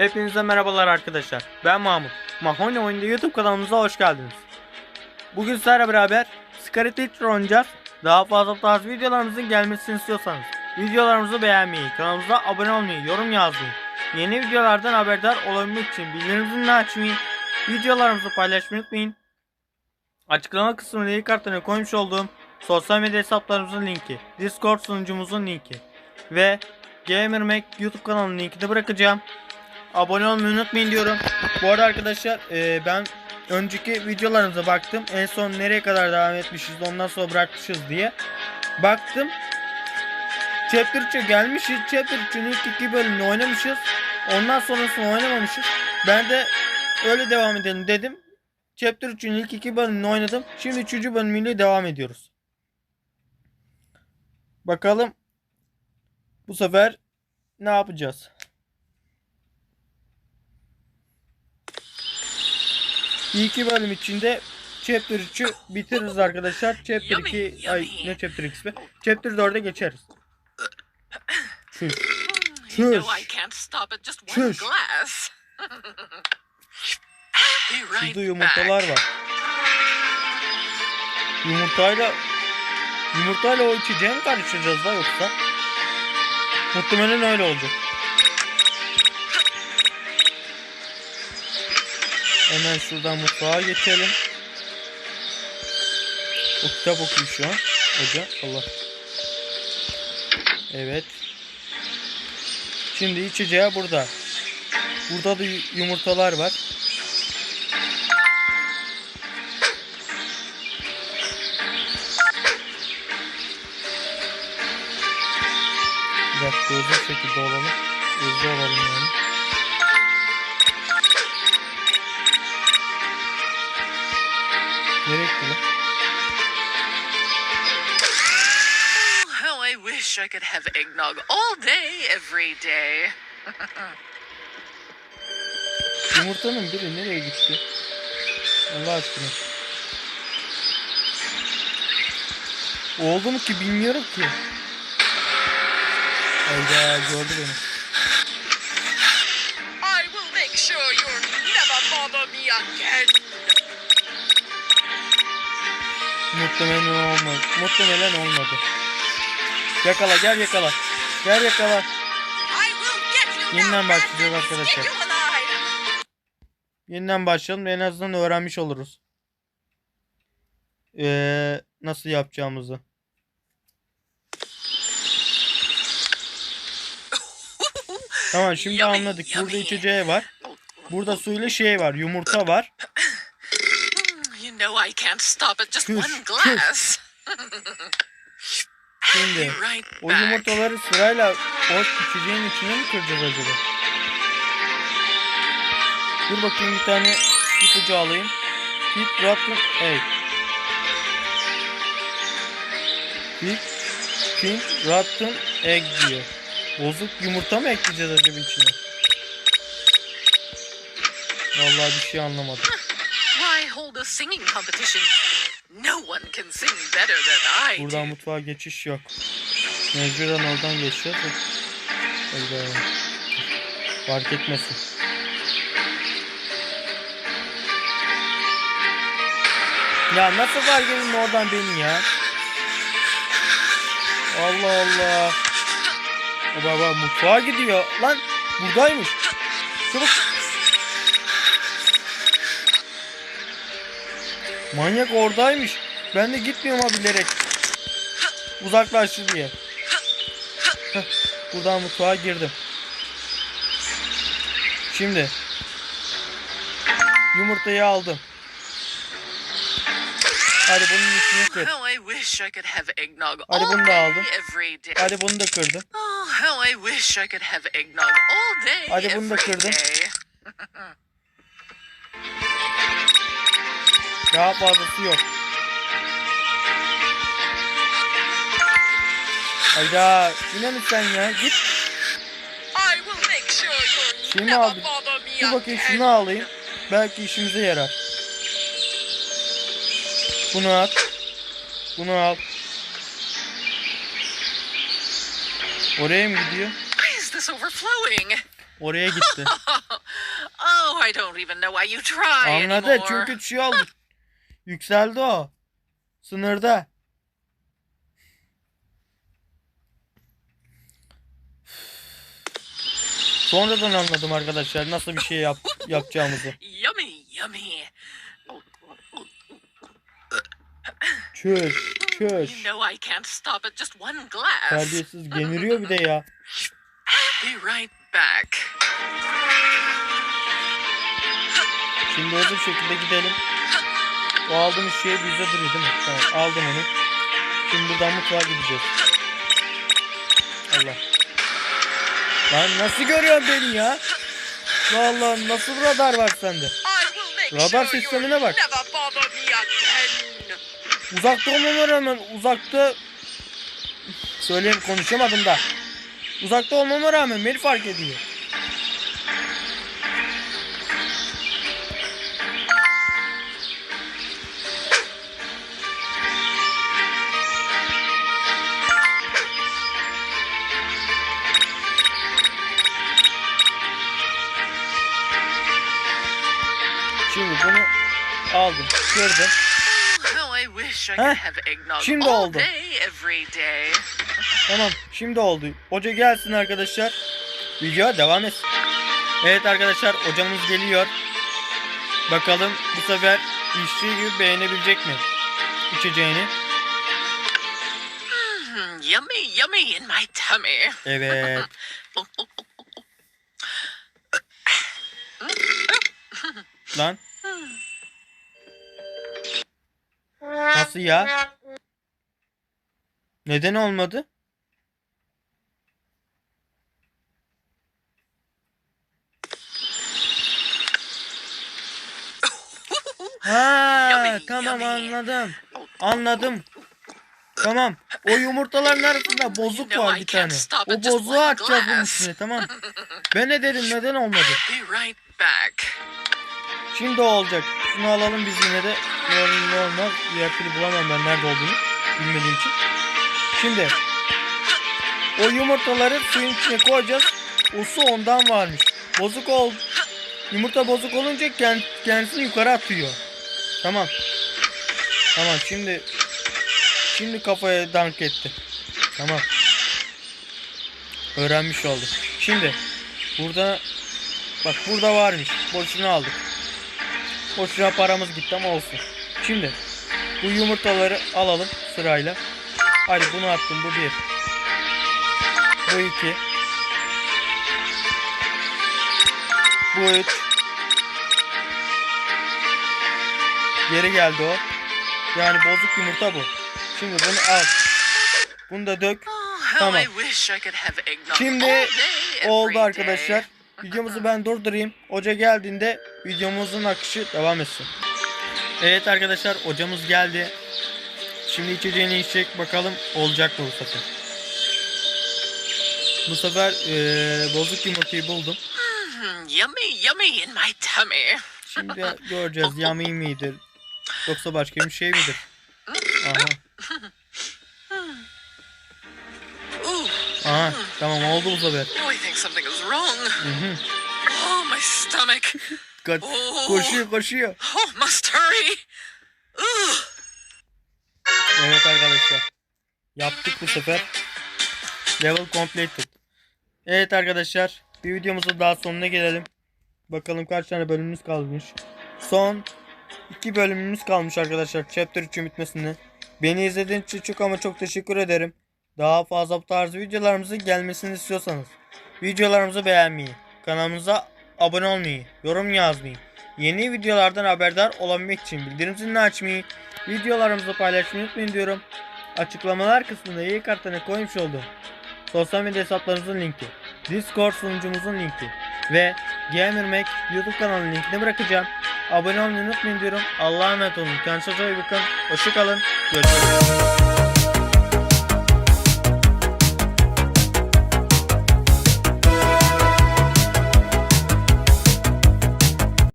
Hepinize merhabalar arkadaşlar. Ben Mahmut. Mahoney oyunda YouTube kanalımıza hoş geldiniz. Bugün sizlerle beraber Scary Teacher oynayacağız. Daha fazla tarz videolarımızın gelmesini istiyorsanız videolarımızı beğenmeyi, kanalımıza abone olmayı, yorum yazmayı, yeni videolardan haberdar olabilmek için bildirim zilini açmayı, videolarımızı paylaşmayı unutmayın. Açıklama kısmına ilk kartına koymuş olduğum sosyal medya hesaplarımızın linki, Discord sunucumuzun linki ve GamerMac YouTube kanalının linkini bırakacağım. Abone olmayı unutmayın diyorum. Bu arada arkadaşlar e, ben önceki videolarımıza baktım. En son nereye kadar devam etmişiz ondan sonra bırakmışız diye. Baktım. Chapter 3'e gelmişiz. Chapter 3'ün ilk iki bölümünü oynamışız. Ondan sonrasını oynamamışız. Ben de öyle devam edelim dedim. Chapter 3'ün ilk iki bölümünü oynadım. Şimdi 3. bölümüyle devam ediyoruz. Bakalım bu sefer ne yapacağız? İki bölüm içinde Chapter 3'ü bitiririz arkadaşlar. Chapter 2 ay ne Chapter X be? Chapter 4'e geçeriz. Çüş. Be right Şurada yumurtalar var. Yumurtayla yumurtayla o içeceği mi karıştıracağız da yoksa? Muhtemelen öyle olacak. Hemen şuradan mutfağa geçelim. O kitap okuyor şu an. Hoca Allah. Evet. Şimdi içeceği burada. Burada da yu- yumurtalar var. Bir dakika hızlı şekilde olalım. Hızlı olalım yani. Nereye gitti? Oh, how I wish I could have eggnog all day, every day. Yumurtanın biri nereye gitti? Allah aşkına. Oldu mu ki bilmiyorum ki. Hayda gördü beni. Muhtemelen olmadı. Muhtemelen olmadı. Yakala gel yakala. Gel yakala. Yeniden başlayacağız and arkadaşlar. Yeniden başlayalım en azından öğrenmiş oluruz. Ee, nasıl yapacağımızı. Tamam şimdi anladık. Burada içeceği var. Burada suyla şey var. Yumurta var. Know I can't stop at just one glass. Şimdi o yumurtaları sırayla o içeceğin içine mi kıracağız acaba? Dur bakayım bir tane ipucu alayım. Hit rotten egg. Hit pink rotten egg diyor. Bozuk yumurta mı ekleyeceğiz acaba içine? Vallahi bir şey anlamadım. Hold a singing competition? No one can sing better than I Buradan do. mutfağa geçiş yok. Mecburen oradan de. Hayda. Fark etmesin. Ya nasıl fark edin oradan beni ya? Allah Allah. Baba mutfağa gidiyor. Lan buradaymış. Çabuk. Manyak oradaymış. Ben de gitmiyorum ha bilerek. Uzaklaştı diye. Heh, buradan mutfağa girdim. Şimdi yumurtayı aldım. Hadi bunun içine kır. Eggnog Hadi bunu da aldım. Hadi bunu da kırdım. Oh, Hadi bunu da kırdım. Daha fazlası yok. Hayda yine mi sen ya? Git. Şunu aldım. Dur bakayım şunu alayım. Belki işimize yarar. Bunu at. Bunu al. Oraya mı gidiyor? Oraya gitti. oh, I don't even know why you try Anladı çünkü şey oldu. Yükseldi o. Sınırda. Sonradan anladım arkadaşlar nasıl bir şey yap yapacağımızı. Yummy, yummy. Çöş, çöş. You know I can't stop at just one glass. Terbiyesiz gemiriyor bir de ya. Be right back. Şimdi hızlı şekilde gidelim. O aldığımız şey bizde duruyor değil mi? Tamam aldım onu. Şimdi buradan mutfağa gideceğiz. Allah. Lan nasıl görüyorsun beni ya? Vallahi nasıl radar var sende? Radar sistemine bak. Uzakta olmama rağmen uzakta söyleyeyim konuşamadım da. Uzakta olmama rağmen beni fark ediyor. Aldım, kırdım. How I wish I Heh, could have eggnog şimdi oldu. day, every day. Tamam şimdi oldu. Hoca gelsin arkadaşlar. Videoya devam etsin. Evet arkadaşlar hocamız geliyor. Bakalım bu sefer içtiği gibi beğenebilecek mi? İçeceğini. Hmm, yummy, yummy in my tummy. Evet. Lan. Nasıl ya? Neden olmadı? Ha, tamam anladım. Anladım. Tamam. O yumurtaların arasında bozuk var bir tane. O bozuğu atacağız bunun üstüne tamam. Ben ne dedim neden olmadı? Şimdi olacak. Şunu alalım biz yine de. Ne olmaz. Diğer bulamam ben nerede olduğunu. Bilmediğim için. Şimdi. O yumurtaları suyun içine koyacağız. O su ondan varmış. Bozuk ol. Yumurta bozuk olunca kend- kendisini yukarı atıyor. Tamam. Tamam şimdi. Şimdi kafaya dank etti. Tamam. Öğrenmiş oldum. Şimdi. Burada. Bak burada varmış. Boşuna aldık. Boşuna paramız gitti ama olsun. Şimdi bu yumurtaları alalım sırayla. Hadi bunu attım bu bir. Bu iki. Bu üç. Geri geldi o. Yani bozuk yumurta bu. Şimdi bunu al. Bunu da dök. Oh, Tamam. Şimdi oldu arkadaşlar. Videomuzu ben durdurayım. Hoca geldiğinde videomuzun akışı devam etsin. Evet arkadaşlar hocamız geldi. Şimdi içeceğini içecek bakalım olacak mı bu sefer. Bu sefer eee, bozuk yumurtayı buldum. Hmm, yummy, yummy in my tummy. Şimdi göreceğiz yummy midir yoksa başka bir şey midir? Aha. Aha tamam oldu bu sefer. oh, I think something is wrong. Hı. Oh, my stomach. Kaç- Oh. koşuyor koşuyor. Oh, must hurry. Evet arkadaşlar. Yaptık bu sefer. Level completed. Evet arkadaşlar. Bir videomuzun daha sonuna gelelim. Bakalım kaç tane bölümümüz kalmış. Son iki bölümümüz kalmış arkadaşlar. Chapter 3'ün bitmesine. Beni izlediğiniz için çok ama çok teşekkür ederim. Daha fazla bu tarz videolarımızın gelmesini istiyorsanız videolarımızı beğenmeyi, kanalımıza abone olmayı, yorum yazmayı, yeni videolardan haberdar olabilmek için bildirim zilini açmayı, videolarımızı paylaşmayı unutmayın diyorum. Açıklamalar kısmında iyi kartına koymuş olduğum sosyal medya hesaplarımızın linki, Discord sunucumuzun linki ve GamerMac YouTube kanalının linkini bırakacağım. Abone olmayı unutmayın diyorum. Allah'a emanet olun. Kendinize iyi bakın. Hoşçakalın. Görüşürüz.